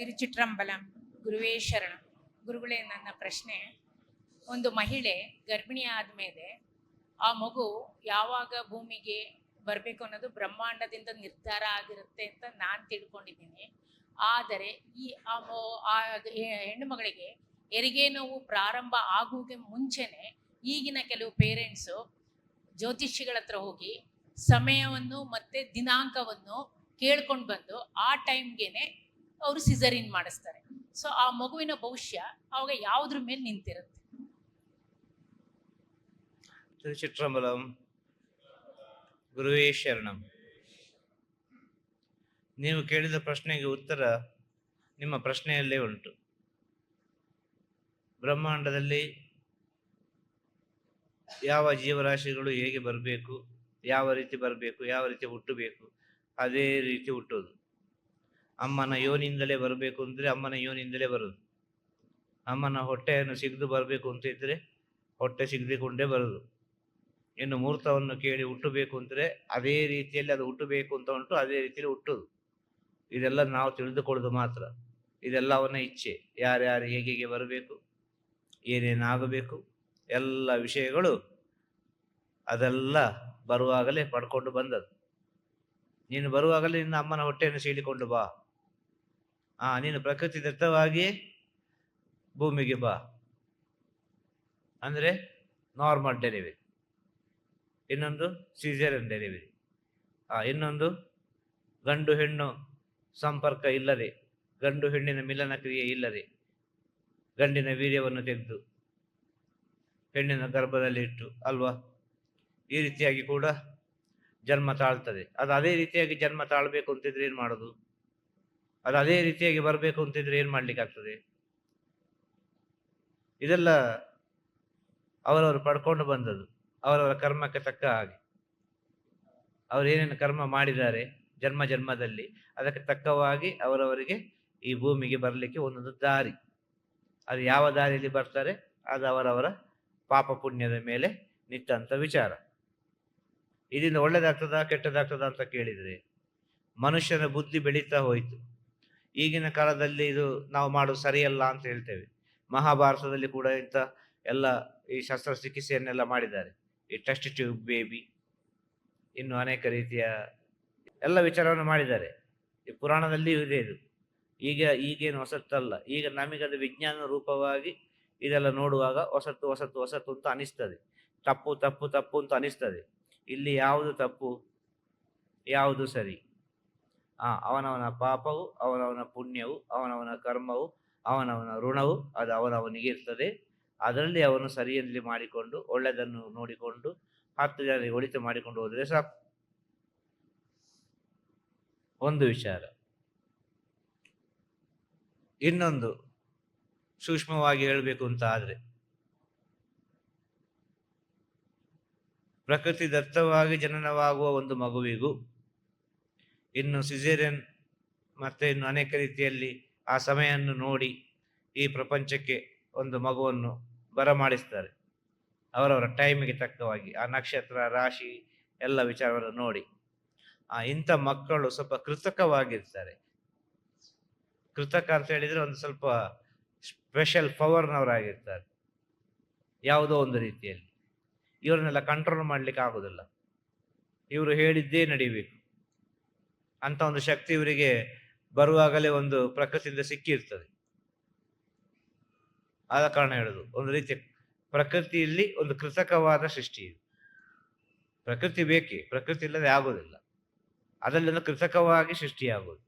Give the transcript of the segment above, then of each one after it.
ತಿರುಚಿಟ್ರಂಬಲಂ, ಗುರುವೇ ಶರಣ. ಗುರುಗಳೇ, ನನ್ನ ಪ್ರಶ್ನೆ, ಒಂದು ಮಹಿಳೆ ಗರ್ಭಿಣಿ ಆದಮೇಲೆ ಆ ಮಗು ಯಾವಾಗ ಭೂಮಿಗೆ ಬರಬೇಕು ಅನ್ನೋದು ಬ್ರಹ್ಮಾಂಡದಿಂದ ನಿರ್ಧಾರ ಆಗಿರುತ್ತೆ ಅಂತ ನಾನು ತಿಳ್ಕೊಂಡಿದ್ದೀನಿ. ಆದರೆ ಈ ಆ ಹೆಣ್ಣು ಮಗಳಿಗೆ ಹೆರಿಗೆ ನೋವು ಪ್ರಾರಂಭ ಆಗುವುದಕ್ಕೆ ಮುಂಚೆನೆ ಈಗಿನ ಕೆಲವು ಪೇರೆಂಟ್ಸು ಜ್ಯೋತಿಷಿಗಳ ಹತ್ರ ಹೋಗಿ ಸಮಯವನ್ನು ಮತ್ತೆ ದಿನಾಂಕವನ್ನು ಕೇಳ್ಕೊಂಡು ಬಂದು ಆ ಟೈಮ್ಗೆನೆ ಅವರು ಸಿಸರಿನ್ ಮಾಡಿಸ್ತಾರೆ. ಸೊ ಆ ಮಗುವಿನ ಭವಿಷ್ಯ ಅವಾಗ ಯಾವುದ್ರ ಮೇಲೆ ನಿಂತಿರುತ್ತೆ? ಗುರುವೇ ಶರಣಂ. ನೀವು ಕೇಳಿದ ಪ್ರಶ್ನೆಗೆ ಉತ್ತರ ನಿಮ್ಮ ಪ್ರಶ್ನೆಯಲ್ಲೇ ಉಂಟು. ಬ್ರಹ್ಮಾಂಡದಲ್ಲಿ ಯಾವ ಜೀವರಾಶಿಗಳು ಹೇಗೆ ಬರಬೇಕು, ಯಾವ ರೀತಿ ಬರಬೇಕು, ಯಾವ ರೀತಿ ಹುಟ್ಟಬೇಕು, ಅದೇ ರೀತಿ ಹುಟ್ಟೋದು. ಅಮ್ಮನ ಯೋನಿಂದಲೇ ಬರಬೇಕು ಅಂದರೆ ಅಮ್ಮನ ಯೋನಿಂದಲೇ ಬರೋದು. ಅಮ್ಮನ ಹೊಟ್ಟೆಯನ್ನು ಸಿಗದು ಬರಬೇಕು ಅಂತ ಇದ್ದರೆ ಹೊಟ್ಟೆ ಸಿಗದಿಕೊಂಡೇ ಬರೋದು. ಇನ್ನು ಮುಹೂರ್ತವನ್ನು ಕೇಳಿ ಹುಟ್ಟಬೇಕು ಅಂದರೆ ಅದೇ ರೀತಿಯಲ್ಲಿ ಅದು ಹುಟ್ಟಬೇಕು ಅಂತ ಉಂಟು, ಅದೇ ರೀತಿಯಲ್ಲಿ ಹುಟ್ಟುದು. ಇದೆಲ್ಲ ನಾವು ತಿಳಿದುಕೊಳ್ಳೋದು ಮಾತ್ರ. ಇದೆಲ್ಲ ಅವನ ಇಚ್ಛೆ. ಯಾರ್ಯಾರು ಹೇಗೆ ಹೇಗೆ ಬರಬೇಕು ಏನೇನಾಗಬೇಕು ಎಲ್ಲ ವಿಷಯಗಳು ಅದೆಲ್ಲ ಬರುವಾಗಲೇ ಪಡ್ಕೊಂಡು ಬಂದದ್ದು. ನೀನು ಬರುವಾಗಲೇ ನಿನ್ನ ಅಮ್ಮನ ಹೊಟ್ಟೆಯನ್ನು ಸೀಳಿಕೊಂಡು ಬಾ. ಆ, ನೀನು ಪ್ರಕೃತಿ ದತ್ತವಾಗಿ ಭೂಮಿಗೆ ಬಾ. ಅಂದರೆ ನಾರ್ಮಲ್ ಡೆಲಿವರಿ ಇನ್ನೊಂದು ಸಿಸೇರಿಯನ್ ಡೆಲಿವರಿ ಆ, ಇನ್ನೊಂದು ಗಂಡು ಹೆಣ್ಣು ಸಂಪರ್ಕ ಇಲ್ಲದೆ, ಗಂಡು ಹೆಣ್ಣಿನ ಮಿಲನ ಕ್ರಿಯೆ ಇಲ್ಲದೆ ಗಂಡಿನ ವೀರ್ಯವನ್ನು ತೆಗೆದು ಹೆಣ್ಣಿನ ಗರ್ಭದಲ್ಲಿ ಇಟ್ಟು, ಅಲ್ವಾ? ಈ ರೀತಿಯಾಗಿ ಕೂಡ ಜನ್ಮ ತಾಳ್ತದೆ. ಅದು ಅದೇ ರೀತಿಯಾಗಿ ಜನ್ಮ ತಾಳ್ಬೇಕು ಅಂತಿದ್ರೆ ಏನು ಮಾಡೋದು? ಅದು ಅದೇ ರೀತಿಯಾಗಿ ಬರಬೇಕು ಅಂತಿದ್ರೆ ಏನು ಮಾಡ್ಲಿಕ್ಕೆ ಆಗ್ತದೆ? ಇದೆಲ್ಲ ಅವರವರು ಪಡ್ಕೊಂಡು ಬಂದದ್ದು, ಅವರವರ ಕರ್ಮಕ್ಕೆ ತಕ್ಕ ಹಾಗೆ. ಅವರು ಏನೇನು ಕರ್ಮ ಮಾಡಿದ್ದಾರೆ ಜನ್ಮ ಜನ್ಮದಲ್ಲಿ, ಅದಕ್ಕೆ ತಕ್ಕವಾಗಿ ಅವರವರಿಗೆ ಈ ಭೂಮಿಗೆ ಬರಲಿಕ್ಕೆ ಒಂದೊಂದು ದಾರಿ. ಅದು ಯಾವ ದಾರಿಯಲ್ಲಿ ಬರ್ತಾರೆ? ಅದು ಅವರವರ ಪಾಪ ಪುಣ್ಯದ ಮೇಲೆ ನಿಂತ ವಿಚಾರ. ಇದರಿಂದ ಒಳ್ಳೇದಾಗ್ತದ ಕೆಟ್ಟದಾಗ್ತದ ಅಂತ ಕೇಳಿದರೆ ಮನುಷ್ಯನ ಬುದ್ಧಿ ಬೆಳೀತಾ ಹೋಯಿತು. ಈಗಿನ ಕಾಲದಲ್ಲಿ ಇದು ನಾವು ಮಾಡೋದು ಸರಿಯಲ್ಲ ಅಂತ ಹೇಳ್ತೇವೆ. ಮಹಾಭಾರತದಲ್ಲಿ ಕೂಡ ಇಂಥ ಎಲ್ಲ ಈ ಶಸ್ತ್ರಚಿಕಿತ್ಸೆಯನ್ನೆಲ್ಲ ಮಾಡಿದ್ದಾರೆ. ಈ ಟೆಸ್ಟ್ ಟ್ಯೂಬ್ ಬೇಬಿ ಇನ್ನು ಅನೇಕ ರೀತಿಯ ಎಲ್ಲ ವಿಚಾರವನ್ನು ಮಾಡಿದ್ದಾರೆ. ಈ ಪುರಾಣದಲ್ಲಿ ಇದೆ ಇದು. ಈಗ ಈಗೇನು ಹೊಸತ್ತಲ್ಲ. ಈಗ ನಮಗದು ವಿಜ್ಞಾನ ರೂಪವಾಗಿ ಇದೆಲ್ಲ ನೋಡುವಾಗ ಹೊಸತು ಹೊಸತ್ತು ಹೊಸತು ಅಂತ ಅನಿಸ್ತದೆ. ತಪ್ಪು ತಪ್ಪು ತಪ್ಪು ಅಂತ ಅನಿಸ್ತದೆ. ಇಲ್ಲಿ ಯಾವುದು ತಪ್ಪು? ಯಾವುದು ಸರಿ? ಆ, ಅವನವನ ಪಾಪವು, ಅವನವನ ಪುಣ್ಯವು, ಅವನವನ ಕರ್ಮವು, ಅವನವನ ಋಣವು, ಅದು ಅವನವನಿಗೆ ಇರ್ತದೆ. ಅದರಲ್ಲಿ ಅವನು ಸರಿಯಲ್ಲಿ ಮಾಡಿಕೊಂಡು, ಒಳ್ಳೆಯದನ್ನು ನೋಡಿಕೊಂಡು, ಹತ್ತು ಜನರಿಗೆ ಒಳಿತು ಮಾಡಿಕೊಂಡು ಹೋದರೆ ಸಾಕು. ಒಂದು ವಿಚಾರ. ಇನ್ನೊಂದು ಸೂಕ್ಷ್ಮವಾಗಿ ಹೇಳಬೇಕು ಅಂತ ಆದರೆ, ಪ್ರಕೃತಿ ದತ್ತವಾಗಿ ಜನನವಾಗುವ ಒಂದು ಮಗುವಿಗೂ ಇನ್ನು ಸಿಜೇರಿಯನ್ ಮತ್ತೆ ಇನ್ನು ಅನೇಕ ರೀತಿಯಲ್ಲಿ ಆ ಸಮಯವನ್ನು ನೋಡಿ ಈ ಪ್ರಪಂಚಕ್ಕೆ ಒಂದು ಮಗುವನ್ನು ಬರಮಾಡಿಸ್ತಾರೆ. ಅವರವರ ಟೈಮಿಗೆ ತಕ್ಕವಾಗಿ ಆ ನಕ್ಷತ್ರ, ರಾಶಿ ಎಲ್ಲ ವಿಚಾರವನ್ನು ನೋಡಿ. ಆ ಇಂಥ ಮಕ್ಕಳು ಸ್ವಲ್ಪ ಕೃತಕವಾಗಿರ್ತಾರೆ. ಕೃತಕ ಅಂತ ಹೇಳಿದ್ರೆ ಒಂದು ಸ್ವಲ್ಪ ಸ್ಪೆಷಲ್ ಪವರ್ನವರಾಗಿರ್ತಾರೆ ಯಾವುದೋ ಒಂದು ರೀತಿಯಲ್ಲಿ. ಇವರನ್ನೆಲ್ಲ ಕಂಟ್ರೋಲ್ ಮಾಡ್ಲಿಕ್ಕೆ ಆಗೋದಿಲ್ಲ. ಇವರು ಹೇಳಿದ್ದೇ ನಡಿಬೇಕು. ಅಂತ ಒಂದು ಶಕ್ತಿ ಇವರಿಗೆ ಬರುವಾಗಲೇ ಒಂದು ಪ್ರಕೃತಿಯಿಂದ ಸಿಕ್ಕಿರ್ತದೆ. ಆದ ಕಾರಣ ಹೇಳುದು, ಒಂದು ರೀತಿಯ ಪ್ರಕೃತಿಯಲ್ಲಿ ಒಂದು ಕೃತಕವಾದ ಸೃಷ್ಟಿ ಇದು. ಪ್ರಕೃತಿ ಬೇಕೇ? ಪ್ರಕೃತಿ ಇಲ್ಲದೆ ಆಗೋದಿಲ್ಲ ಅದರಲ್ಲಿ ಕೃತಕವಾಗಿ ಸೃಷ್ಟಿಯಾಗೋದು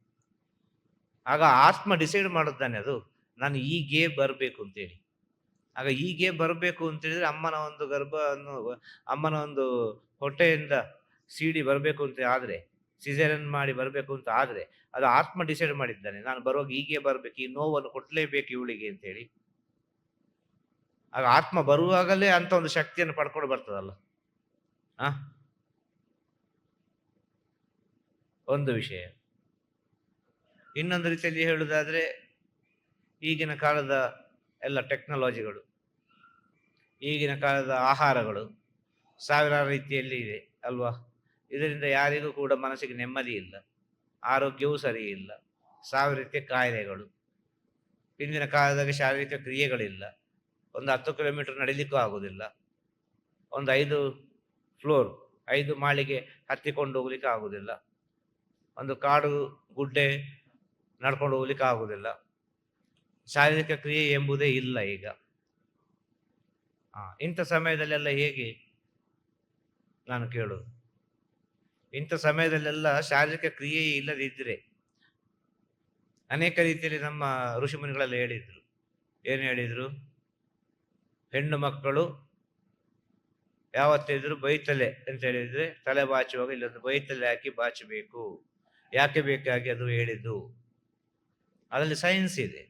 ಆಗ ಆತ್ಮ ಡಿಸೈಡ್ ಮಾಡುತ್ತಾನೆ ಅದು, ನಾನು ಹೀಗೆ ಬರಬೇಕು ಅಂತೇಳಿ. ಆಗ ಹೀಗೆ ಬರಬೇಕು ಅಂತ ಹೇಳಿದ್ರೆ ಅಮ್ಮನ ಒಂದು ಗರ್ಭವನ್ನು, ಅಮ್ಮನ ಒಂದು ಹೊಟ್ಟೆಯಿಂದ ಸೀಡಿ ಬರಬೇಕು ಅಂತ ಆದ್ರೆ ಸಿಸೇರಿಯನ್ ಮಾಡಿ ಬರಬೇಕು ಅಂತ ಆದರೆ, ಅದು ಆತ್ಮ ಡಿಸೈಡ್ ಮಾಡಿದ್ದಾನೆ. ನಾನು ಬರುವಾಗ ಹೀಗೆ ಬರಬೇಕು, ಈ ನೋವನ್ನು ಕೊಡಲೇಬೇಕು ಇವಳಿಗೆ ಅಂತೇಳಿ ಆಗ ಆತ್ಮ ಬರುವಾಗಲೇ ಅಂತ ಒಂದು ಶಕ್ತಿಯನ್ನು ಪಡ್ಕೊಂಡು ಬರ್ತದಲ್ಲ. ಆ? ಒಂದು ವಿಷಯ. ಇನ್ನೊಂದು ರೀತಿಯಲ್ಲಿ ಹೇಳುವುದಾದರೆ ಈಗಿನ ಕಾಲದ ಎಲ್ಲ ಟೆಕ್ನಾಲಜಿಗಳು, ಈಗಿನ ಕಾಲದ ಆಹಾರಗಳು ಸಾವಿರಾರು ರೀತಿಯಲ್ಲಿ ಇದೆ, ಅಲ್ವಾ? ಇದರಿಂದ ಯಾರಿಗೂ ಕೂಡ ಮನಸ್ಸಿಗೆ ನೆಮ್ಮದಿ ಇಲ್ಲ, ಆರೋಗ್ಯವೂ ಸರಿ ಇಲ್ಲ ಸಾವಿರ ಕಾಯಿಲೆಗಳು. ಹಿಂದಿನ ಕಾಲದಾಗ ಶಾರೀರಿಕ ಕ್ರಿಯೆಗಳಿಲ್ಲ. ಒಂದು ಹತ್ತು ಕಿಲೋಮೀಟರ್ ನಡಿಲಿಕ್ಕೂ ಆಗುವುದಿಲ್ಲ ಒಂದು ಐದು ಫ್ಲೋರ್, ಐದು ಮಾಳಿಗೆ ಹತ್ತಿಕೊಂಡು ಹೋಗ್ಲಿಕ್ಕೆ ಆಗೋದಿಲ್ಲ. ಒಂದು ಕಾಡು ಗುಡ್ಡೆ ನಡ್ಕೊಂಡು ಹೋಗ್ಲಿಕ್ಕೆ ಆಗುವುದಿಲ್ಲ ಶಾರೀರಿಕ ಕ್ರಿಯೆ ಎಂಬುದೇ ಇಲ್ಲ ಈಗ. ಇಂಥ ಸಮಯದಲ್ಲೆಲ್ಲ ಹೇಗೆ? ನಾನು ಕೇಳುದು. ಇಂಥ ಸಮಯದಲ್ಲೆಲ್ಲ ಶಾರೀರಿಕ ಕ್ರಿಯೆಯೇ ಇಲ್ಲದಿದ್ದರೆ ಅನೇಕ ರೀತಿಯಲ್ಲಿ ನಮ್ಮ ಋಷಿಮುನಿಗಳೆಲ್ಲ ಹೇಳಿದ್ರು. ಏನು ಹೇಳಿದರು? ಹೆಣ್ಣು ಮಕ್ಕಳು ಯಾವತ್ತಿದ್ರು ಬೈತಲೆ ಅಂತ ಹೇಳಿದರೆ ತಲೆ ಬಾಚುವಾಗ ಇಲ್ಲೊಂದು ಬೈತಲೆ ಹಾಕಿ ಬಾಚಬೇಕು. ಯಾಕೆ ಬೇಕಾಗಿ ಅದು ಹೇಳಿದ್ದು? ಅದರಲ್ಲಿ ಸೈನ್ಸ್ ಇದೆ.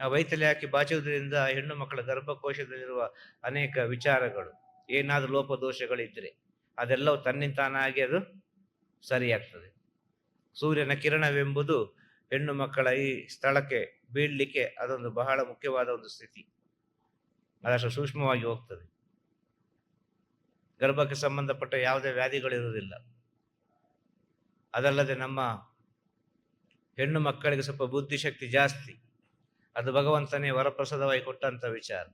ಆ ಬೈತಲೆ ಹಾಕಿ ಬಾಚುವುದರಿಂದ ಹೆಣ್ಣು ಮಕ್ಕಳ ಗರ್ಭಕೋಶದಲ್ಲಿರುವ ಅನೇಕ ವಿಚಾರಗಳು, ಏನಾದರೂ ಲೋಪದೋಷಗಳಿದ್ರೆ ಅದೆಲ್ಲವೂ ತನ್ನಿಂತಾನಾಗಿ ಅದು ಸರಿಯಾಗ್ತದೆ. ಸೂರ್ಯನ ಕಿರಣವೆಂಬುದು ಹೆಣ್ಣು ಮಕ್ಕಳ ಈ ಸ್ಥಳಕ್ಕೆ ಬೀಳಲಿಕ್ಕೆ ಅದೊಂದು ಬಹಳ ಮುಖ್ಯವಾದ ಒಂದು ಸ್ಥಿತಿ. ಅದಷ್ಟು ಸೂಕ್ಷ್ಮವಾಗಿ ಹೋಗ್ತದೆ. ಗರ್ಭಕ್ಕೆ ಸಂಬಂಧಪಟ್ಟ ಯಾವುದೇ ವ್ಯಾಧಿಗಳಿರುವುದಿಲ್ಲ. ಅದಲ್ಲದೆ ನಮ್ಮ ಹೆಣ್ಣು ಮಕ್ಕಳಿಗೆ ಸ್ವಲ್ಪ ಬುದ್ಧಿಶಕ್ತಿ ಜಾಸ್ತಿ. ಅದು ಭಗವಂತನೇ ವರಪ್ರಸಾದವಾಗಿ ಕೊಟ್ಟಂತ ವಿಚಾರ.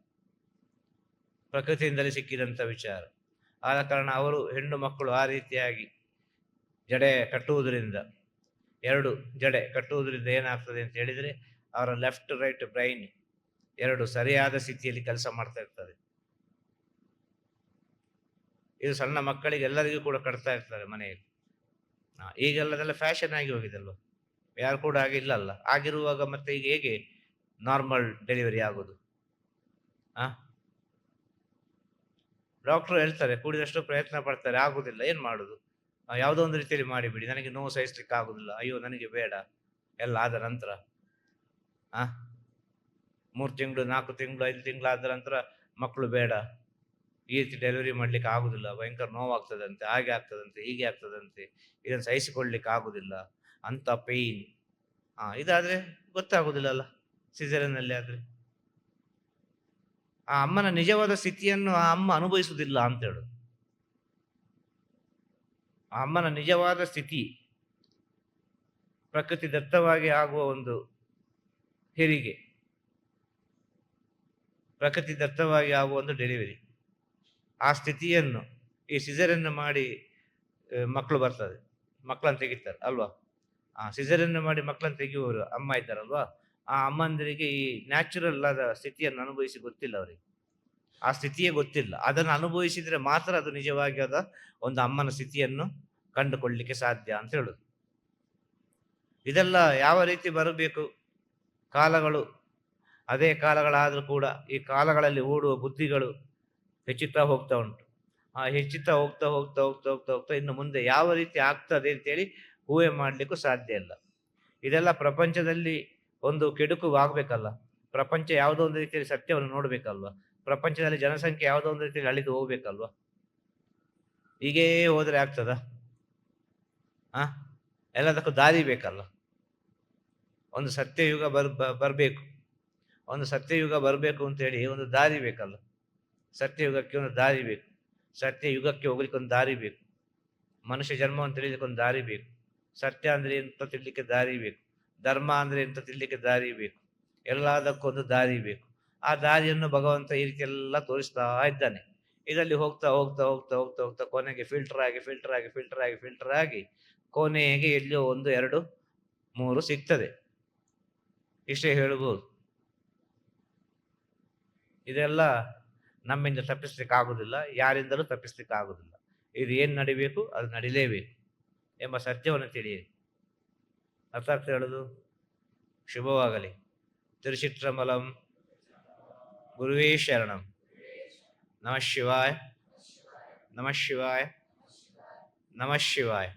ಪ್ರಕೃತಿಯಿಂದಲೇ ಸಿಕ್ಕಿದಂತ ವಿಚಾರ. ಆದ ಕಾರಣ ಅವರು ಹೆಣ್ಣು ಮಕ್ಕಳು ಆ ರೀತಿಯಾಗಿ ಜಡೆ ಕಟ್ಟುವುದರಿಂದ ಎರಡು ಜಡೆ ಕಟ್ಟುವುದರಿಂದ ಏನಾಗ್ತದೆ ಅಂತ ಹೇಳಿದರೆ ಅವರ ಲೆಫ್ಟ್ ರೈಟ್ ಬ್ರೈನ್ ಎರಡು ಸರಿಯಾದ ಸ್ಥಿತಿಯಲ್ಲಿ ಕೆಲಸ ಮಾಡ್ತಾ ಇರ್ತದೆ. ಇದು ಸಣ್ಣ ಮಕ್ಕಳಿಗೆ ಎಲ್ಲರಿಗೂ ಕೂಡ ಕಟ್ತಾ ಇರ್ತಾರೆ ಮನೆಯಲ್ಲಿ. ಹಾ, ಈಗೆಲ್ಲದೆಲ್ಲ ಫ್ಯಾಷನ್ ಆಗಿ ಹೋಗಿದಲ್ವ? ಯಾರು ಕೂಡ ಹಾಗೆ ಇಲ್ಲಲ್ಲ. ಆಗಿರುವಾಗ ಮತ್ತೆ ಈಗ ಹೇಗೆ ನಾರ್ಮಲ್ ಡೆಲಿವರಿ ಆಗೋದು? ಆ? ಡಾಕ್ಟರ್ ಹೇಳ್ತಾರೆ, ಕೂಡಿದಷ್ಟು ಪ್ರಯತ್ನ ಪಡ್ತಾರೆ, ಆಗುದಿಲ್ಲ, ಏನು ಮಾಡುದು? ಯಾವುದೋ ಒಂದು ರೀತಿಯಲ್ಲಿ ಮಾಡಿಬಿಡಿ, ನನಗೆ ನೋವು ಸಹಿಸ್ಲಿಕ್ಕೆ ಆಗುದಿಲ್ಲ, ಅಯ್ಯೋ, ನನಗೆ ಬೇಡ, ಎಲ್ಲ ಆದ ನಂತರ, ಆ, ಮೂರು ತಿಂಗಳು, ನಾಲ್ಕು ತಿಂಗಳು, ಐದು ತಿಂಗಳು ಆದ ನಂತರ ಮಕ್ಕಳು ಬೇಡ, ಈ ರೀತಿ ಡೆಲಿವರಿ ಮಾಡ್ಲಿಕ್ಕೆ ಆಗುದಿಲ್ಲ, ಭಯಂಕರ ನೋವಾಗ್ತದಂತೆ, ಹಾಗೆ ಆಗ್ತದಂತೆ, ಹೀಗೆ ಆಗ್ತದಂತೆ, ಇದನ್ನು ಸಹಿಸಿಕೊಳ್ಳಿಕ್ಕೆ ಆಗುದಿಲ್ಲ ಅಂತ ಪೇಯ್ನ್ ಆ, ಇದಾದ್ರೆ ಅಲ್ಲ ಅಲ್ಲಿ ಆದ್ರೆ. ಆ ಅಮ್ಮನ ನಿಜವಾದ ಸ್ಥಿತಿಯನ್ನು ಆ ಅಮ್ಮ ಅನುಭವಿಸುವುದಿಲ್ಲ ಅಂತ ಹೇಳು ಆ ಅಮ್ಮನ ನಿಜವಾದ ಸ್ಥಿತಿ ಪ್ರಕೃತಿ ದತ್ತವಾಗಿ ಆಗುವ ಒಂದು ಹೆರಿಗೆ. ಪ್ರಕೃತಿ ದತ್ತವಾಗಿ ಆಗುವ ಒಂದು ಡೆಲಿವರಿ ಆ ಸ್ಥಿತಿಯನ್ನು, ಈ ಸಿಸರನ್ನು ಮಾಡಿ ಮಕ್ಕಳು ಬರ್ತದೆ. ಮಕ್ಕಳನ್ನು ತೆಗಿತಾರೆ, ಅಲ್ವಾ? ಆ ಸಿಸರನ್ನು ಮಾಡಿ ಮಕ್ಕಳನ್ನು ತೆಗೆಯುವವರು ಅಮ್ಮ ಇದ್ದಾರಲ್ವಾ? ಆ ಅಮ್ಮಂದಿರಿಗೆ ಈ ನ್ಯಾಚುರಲ್ ಆದ ಸ್ಥಿತಿಯನ್ನು ಅನುಭವಿಸಿ ಗೊತ್ತಿಲ್ಲ ಅವರಿಗೆ. ಆ ಸ್ಥಿತಿಯೇ ಗೊತ್ತಿಲ್ಲ. ಅದನ್ನು ಅನುಭವಿಸಿದರೆ ಮಾತ್ರ ಅದು ನಿಜವಾಗಿ ಅದ ಒಂದು ಅಮ್ಮನ ಸ್ಥಿತಿಯನ್ನು ಕಂಡುಕೊಳ್ಳಲಿಕ್ಕೆ ಸಾಧ್ಯ ಅಂತ ಹೇಳುದು. ಇದೆಲ್ಲ ಯಾವ ರೀತಿ ಬರಬೇಕು? ಕಾಲಗಳು, ಅದೇ ಕಾಲಗಳಾದರೂ ಕೂಡ ಈ ಕಾಲಗಳಲ್ಲಿ ಓಡುವ ಬುದ್ಧಿಗಳು ಹೆಚ್ಚುತ್ತಾ ಹೋಗ್ತಾ ಉಂಟು. ಆ ಹೆಚ್ಚುತ್ತಾ ಹೋಗ್ತಾ ಹೋಗ್ತಾ ಹೋಗ್ತಾ ಹೋಗ್ತಾ ಹೋಗ್ತಾ ಇನ್ನು ಮುಂದೆ ಯಾವ ರೀತಿ ಆಗ್ತದೆ ಅಂತೇಳಿ ಊಹೆ ಮಾಡಲಿಕ್ಕೂ ಸಾಧ್ಯ ಇಲ್ಲ. ಇದೆಲ್ಲ ಪ್ರಪಂಚದಲ್ಲಿ ಒಂದು ಕೆಡುಕು ಆಗ್ಬೇಕಲ್ಲ. ಪ್ರಪಂಚ ಯಾವುದೋ ಒಂದು ರೀತಿಯಲ್ಲಿ ಸತ್ಯವನ್ನು ನೋಡ್ಬೇಕಲ್ವಾ? ಪ್ರಪಂಚದಲ್ಲಿ ಜನಸಂಖ್ಯೆ ಯಾವುದೋ ಒಂದು ರೀತಿಯಲ್ಲಿ ಅಳಿದು ಹೋಗ್ಬೇಕಲ್ವಾ? ಹೀಗೇ ಹೋದ್ರೆ ಆಗ್ತದ? ಆ? ಎಲ್ಲದಕ್ಕೂ ದಾರಿ ಬೇಕಲ್ಲ. ಒಂದು ಸತ್ಯಯುಗ ಬರ್ ಬರ್ಬೇಕು. ಒಂದು ಸತ್ಯಯುಗ ಬರಬೇಕು ಅಂತೇಳಿ ಒಂದು ದಾರಿ ಬೇಕಲ್ಲ. ಸತ್ಯಯುಗಕ್ಕೆ ಒಂದು ದಾರಿ ಬೇಕು. ಸತ್ಯಯುಗಕ್ಕೆ ಹೋಗ್ಲಿಕ್ಕೆ ಒಂದು ದಾರಿ ಬೇಕು. ಮನುಷ್ಯ ಜನ್ಮವನ್ನು ತಿಳಿಲಿಕ್ಕೆ ಒಂದು ದಾರಿ ಬೇಕು. ಸತ್ಯ ಅಂದ್ರೆ ಎಂತ ತಿಳಿಲಿಕ್ಕೆ ದಾರಿ ಬೇಕು? ಧರ್ಮ ಅಂದ್ರೆ ಇಂಥ ತಿಳ್ಲಿಕ್ಕೆ ದಾರಿ ಬೇಕು. ಎಲ್ಲದಕ್ಕೊಂದು ದಾರಿ ಬೇಕು. ಆ ದಾರಿಯನ್ನು ಭಗವಂತ ಎಲ್ಲ ತೋರಿಸ್ತಾ ಇದ್ದಾನೆ. ಇದರಲ್ಲಿ ಹೋಗ್ತಾ ಹೋಗ್ತಾ ಹೋಗ್ತಾ ಹೋಗ್ತಾ ಹೋಗ್ತಾ ಕೊನೆಗೆ ಫಿಲ್ಟರ್ ಆಗಿ ಫಿಲ್ಟರ್ ಆಗಿ ಫಿಲ್ಟರ್ ಆಗಿ ಫಿಲ್ಟರ್ ಆಗಿ ಕೊನೆಗೆ ಎಲ್ಲಿಯೋ ಒಂದು, ಎರಡು, ಮೂರು ಸಿಗ್ತದೆ. ಇಷ್ಟೇ ಹೇಳ್ಬೋದು. ಇದೆಲ್ಲ ನಮ್ಮಿಂದ ತಪ್ಪಿಸ್ಲಿಕ್ಕೆ ಆಗುದಿಲ್ಲ ಯಾರಿಂದಲೂ ತಪ್ಪಿಸ್ಲಿಕ್ಕೆ ಆಗುದಿಲ್ಲ ಇದು ಏನು ನಡಿಬೇಕು? ಅದು ನಡಿಲೇಬೇಕು ಎಂಬ ಸತ್ಯವನ್ನು ತಿಳಿಯಿರಿ. ಅರ್ಥ ಹೇಳುದು? ಶುಭವಾಗಲಿ. ತಿರುಚಿತ್ರಮಲಂ. ಗುರುವೇ ಶರಣಂ. ನಮಃ ಶಿವಾಯ. ನಮಃ ಶಿವಾಯ. ನಮಃ ಶಿವಾಯ.